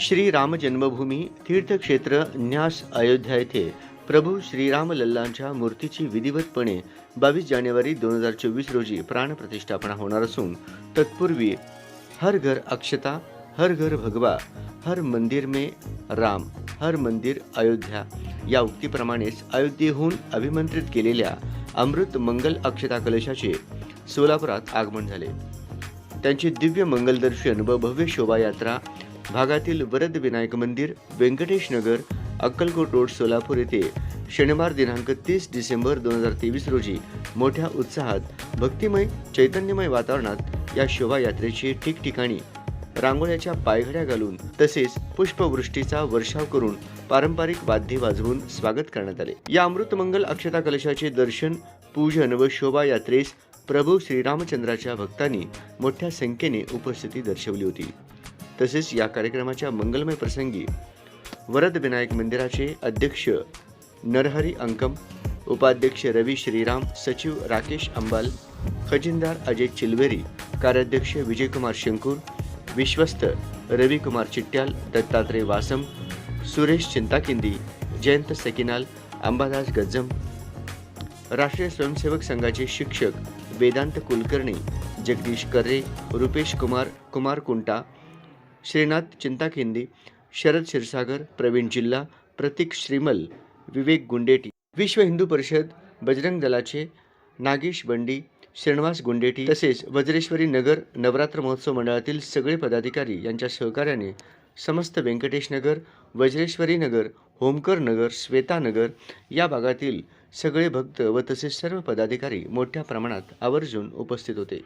श्री राम जन्मभूमी तीर्थक्षेत्र न्यास अयोध्या येथे प्रभू श्रीराम लल्लांच्या मूर्तीची विधिवतपणे बावीस जानेवारी दोन हजार चोवीस रोजी प्राणप्रतिष्ठापना होणार असून तत्पूर्वी हर घर अक्षता हर घर भगवा हर मंदिर में राम हर मंदिर अयोध्या या उक्तीप्रमाणेच अयोध्येहून अभिमंत्रित केलेल्या अमृत मंगल अक्षता कलशाचे सोलापुरात आगमन झाले. त्यांचे दिव्य मंगलदर्शन व भव्य शोभायात्रा भागातील वरद विनायक मंदिर व्यंकटेश नगर अक्कलकोट रोड सोलापूर येथे शनिवार दिनांक तीस डिसेंबर दोन हजार तेवीस रोजी मोठ्या उत्साहात भक्तिमय चैतन्यमय वातावरणात या शोभायात्रेची ठिकठिकाणी रांगोळ्याच्या पायघड्या घालून तसेच पुष्पवृष्टीचा वर्षाव करून पारंपरिक वाद्ये वाजवून स्वागत करण्यात आले. या अमृतमंगल अक्षता कलशाचे दर्शन पूजन व शोभायात्रेस प्रभू श्रीरामचंद्राच्या भक्तांनी मोठ्या संख्येने उपस्थिती दर्शवली होती. तसेच या कार्यक्रमाच्या मंगलमय प्रसंगी वरद विनायक मंदिराचे अध्यक्ष नरहरी अंकम उपाध्यक्ष रवी श्रीराम सचिव राकेश अंबाल खजिनदार अजय चिलवेरी कार्याध्यक्ष विजयकुमार शंकूर विश्वस्त रविकुमार चिट्ट्याल दत्तात्रय वासम सुरेश चिंताकिंदी जयंत सकिनाल अंबादास गज्जम राष्ट्रीय स्वयंसेवक संघाचे शिक्षक वेदांत कुलकर्णी जगदीश कर्रे रुपेश कुमार कुमार कुंटा श्रीनाथ चिंताखिंदी शरद क्षीरसागर प्रवीण जिल्हा प्रतीक श्रीमल विवेक गुंडेटी. विश्व हिंदू परिषद बजरंग दलाचे नागेश बंडी श्रीनिवास गुंडेटी तसेच वज्रेश्वरी नगर नवरात्र महोत्सव मंडळातील सगळे पदाधिकारी यांच्या सहकार्याने समस्त व्यंकटेश नगर वज्रेश्वरी नगर होमकर नगर श्वेता नगर या भागातील सगळे भक्त व तसेच सर्व पदाधिकारी मोठ्या प्रमाणात आवर्जून उपस्थित होते.